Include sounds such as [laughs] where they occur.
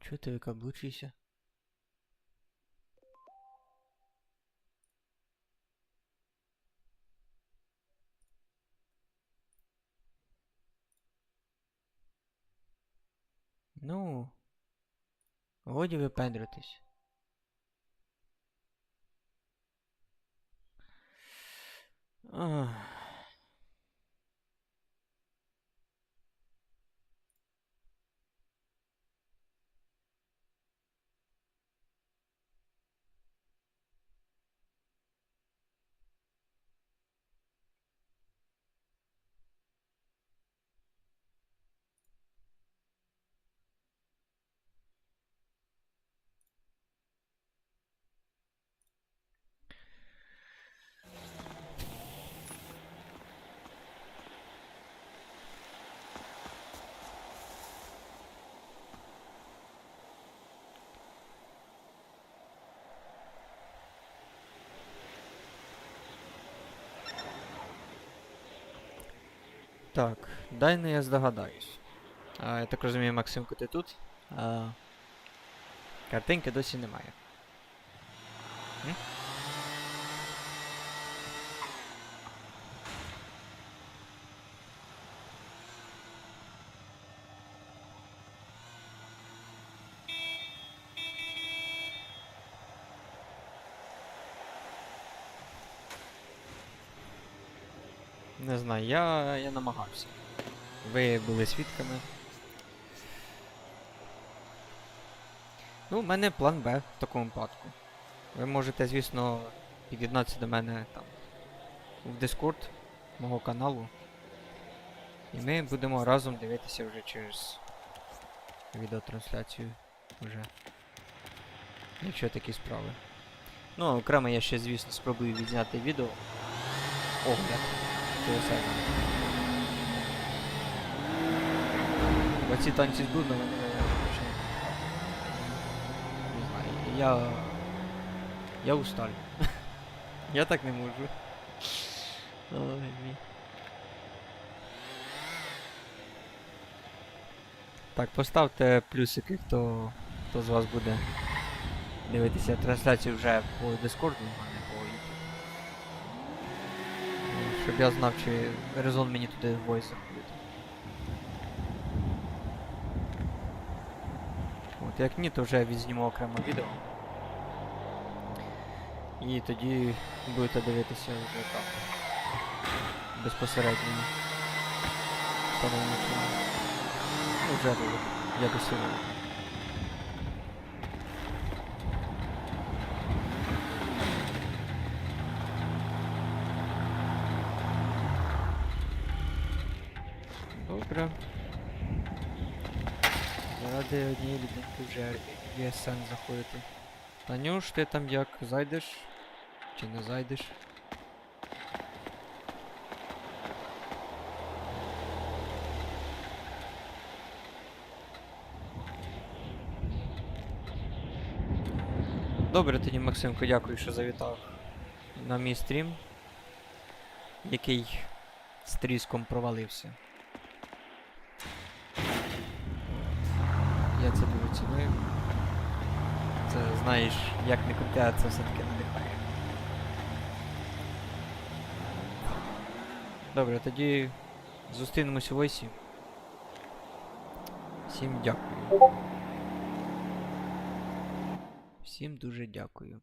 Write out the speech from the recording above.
Чого ти викаблучуєшся? Ну, годі випендритись. Ах. Так, дай не я здогадаюсь. А, я так розумію, Максимку, ти тут? А, картинки досі немає. М? Не знаю, я, я намагався. Ви були свідками. Ну, в мене план Б в такому випадку. Ви можете, звісно, під'єднатися до мене там в Discord мого каналу. І ми будемо разом дивитися вже через відеотрансляцію вже. Якщо такі справи. Ну, окремо я ще, звісно, спробую відзняти відео. Огляд. Сервера. Бо танці з Будно, вони. Не знаю, я... Я усталю. [laughs] я так не можу. Ой, мій. Так, поставте плюсики, хто, хто з вас буде дивитися трансляцію вже по Discord, а не по YouTube. Ну, Щоб я знав, чи резон мені туди войс заходити. От, як ні, то вже відзніму окремо відео. І тоді будете дивитися вже там. Безпосередньо. Чому. Ну, вже. Я досягнув. Добре. Заради однієї людинки вже є сенс заходити. Танюш, ти там як? Зайдеш? Чи не зайдеш? Добре тоді, Максимко, дякую, що завітав на мій стрім, який з тріском провалився. Я це дуже ціную. Це знаєш, як не крутя, це все-таки надихає. Добре, тоді зустрінемось у Войсі. Всім дякую. Всім дуже дякую.